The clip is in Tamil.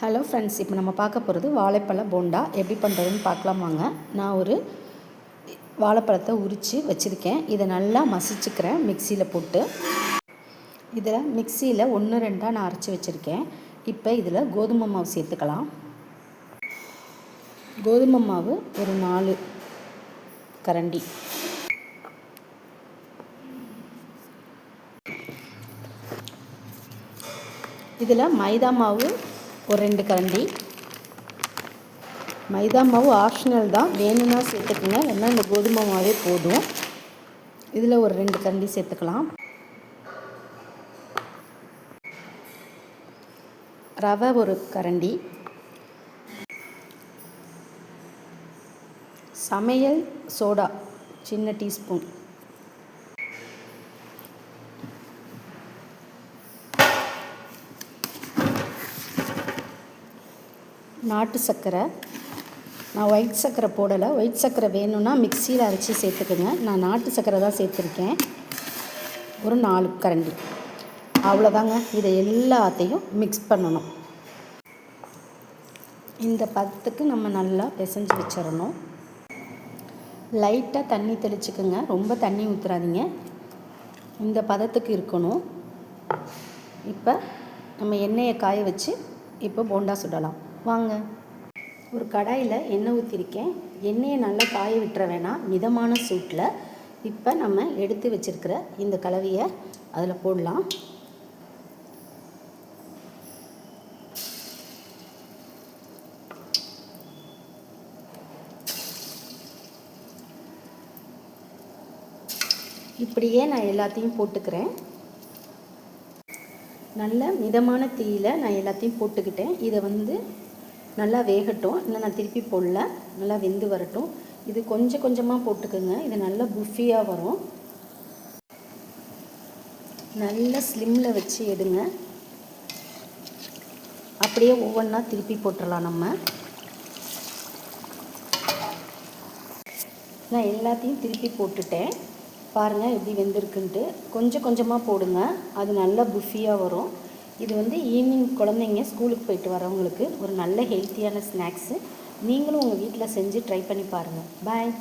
ஹலோ ஃப்ரெண்ட்ஸ் இப்போ நம்ம பார்க்க போகிறது வாழைப்பழ போண்டா. எப்படி பண்ணுறதுன்னு பார்க்கலாம் வாங்க. நான் ஒரு வாழைப்பழத்தை உரித்து வச்சுருக்கேன். இதை நல்லா மசிச்சுக்கிறேன் மிக்சியில் போட்டு. இதில் மிக்சியில் ஒன்று ரெண்டாக நான் அரைச்சி வச்சுருக்கேன். இப்போ இதில் கோதுமை மாவு சேர்த்துக்கலாம். கோதுமை மாவு ஒரு நாலு கரண்டி. இதில் மைதா மாவு ஒரு ரெண்டு கரண்டி. மைதா மாவு ஆப்ஷனல் தான். வேணும்னா சேர்த்துக்குங்க. இல்லைன்னா இந்த கோதுமை மாவே போதும். இதில் ஒரு ரெண்டு கரண்டி சேர்த்துக்கலாம். ரவை ஒரு கரண்டி. சமையல் சோடா சின்ன டீஸ்பூன். நாட்டு சர்க்கரை. நான் ஒயிட் சர்க்கரை போடலை. ஒயிட் சர்க்கரை வேணும்னா மிக்சியில் அரைச்சி சேர்த்துக்குங்க. நான் நாட்டு சர்க்கரை தான் சேர்த்துருக்கேன். ஒரு நாலு கரண்டி. அவ்வளோதாங்க இதை எல்லாத்தையும் மிக்ஸ் பண்ணணும். இந்த பதத்துக்கு நம்ம நல்லா பிசைஞ்சு வச்சிடணும். லைட்டாக தண்ணி தெளிச்சுக்கோங்க. ரொம்ப தண்ணி ஊற்றுறாதீங்க இந்த பதத்துக்கு இருக்கணும். இப்போ நம்ம எண்ணெயை காய வச்சு இப்போ போண்டா சுடலாம். வாங்க. ஒரு கடாயில் எண்ணெய் ஊற்றிருக்கேன் எண்ணெயை நல்லா காய விட்டுற வேணாம். மிதமான சூட்டில் இப்போ நம்ம எடுத்து வச்சுருக்கிற இந்த கலவையை அதில் போடலாம். இப்படியே நான் எல்லாத்தையும் போட்டுக்கிறேன். நல்ல மிதமான தீயில் நான் எல்லாத்தையும் போட்டுக்கிட்டேன். இதை வந்து நல்லா வேகட்டும். இன்னும் நான் திருப்பி போடல. நல்லா வெந்து வரட்டும். இது கொஞ்சம் கொஞ்சமாக போட்டுக்கோங்க. இது நல்லா புஃபியாக வரும். நல்லா ஸ்லிம்மில் வச்சு எடுங்க. அப்படியே ஒவ்வொன்றா திருப்பி போட்டுடலாம் நம்ம. நான் எல்லாத்தையும் திருப்பி போட்டுட்டேன். பாருங்கள் எப்படி வெந்திருக்குன்ட்டு. கொஞ்சம் கொஞ்சமாக போடுங்க. அது நல்லா புஃபியாக வரும். இது வந்து ஈவினிங் குழந்தைங்க ஸ்கூலுக்கு போயிட்டு வரவங்களுக்கு ஒரு நல்ல ஹெல்த்தியான ஸ்நாக்ஸு நீங்களும் உங்கள் வீட்டில் செஞ்சு ட்ரை பண்ணி பாருங்கள் பாய்